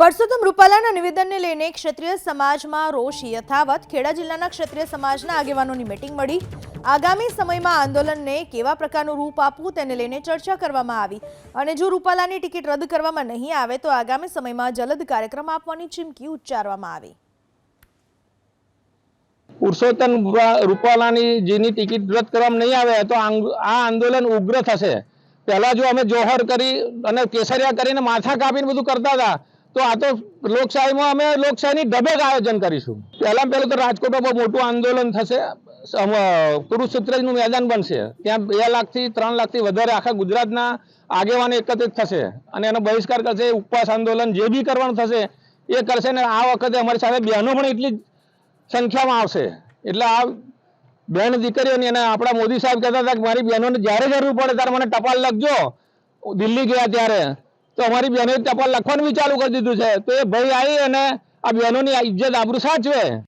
પરસોત્તમ રૂપાલાના નિવેદનને લઈને ક્ષત્રિય સમાજમાં રોષ યથાવત ખેડા જિલ્લાના ક્ષત્રિય સમાજના આગેવાનોની મિટિંગ મળી. આગામી સમયમાં આંદોલનને કેવા પ્રકારનું રૂપ આપવું તેને લઈને ચર્ચા કરવામાં આવી. અને જો રૂપાલાની ટિકિટ રદ કરવામાં નહીં આવે તો આગામી સમયમાં જલદ કાર્યક્રમ આપવાની ચીમકી ઉચ્ચારવામાં આવી. પુરુષોત્તમ રૂપાલાની જેની ટિકિટ રદ કરવામાં નહીં આવે તો આ આંદોલન ઉગ્ર થશે. પહેલા જો અમે જોહર કરી અને કેસરિયા કરીને માથા કાપીને બધું કરતા હતા તો આ તો લોકશાહીમાં અમે લોકશાહીની જ આયોજન કરીશું. પહેલા પહેલું તો રાજકોટમાં બહુ મોટું આંદોલન થશે. કુરુક્ષેત્રનું મેદાન બનશે. ત્યાં બે લાખથી ત્રણ લાખથી વધારે આખા ગુજરાતના આગેવાનો એકત્રિત થશે અને એનો બહિષ્કાર કરશે, ઉપવાસ આંદોલન જે બી કરવાનું થશે, એ કરશે ને આ વખતે અમારી સાથે બહેનો પણ એટલી સંખ્યામાં આવશે. એટલે આ બહેન દીકરીઓની અને આપણા મોદી સાહેબ કહેતા હતા કે મારી બહેનોને જ્યારે જરૂર પડે ત્યારે મને ટપાલ લખજો. દિલ્હી ગયા ત્યારે. તો અમારી બહેનોએ ટપાલ લખવાનું બી ચાલુ કરી દીધું છે. તો એ ભાઈ આવી અને આ બહેનોની ઇજ્જત આબરૂ સાચવે.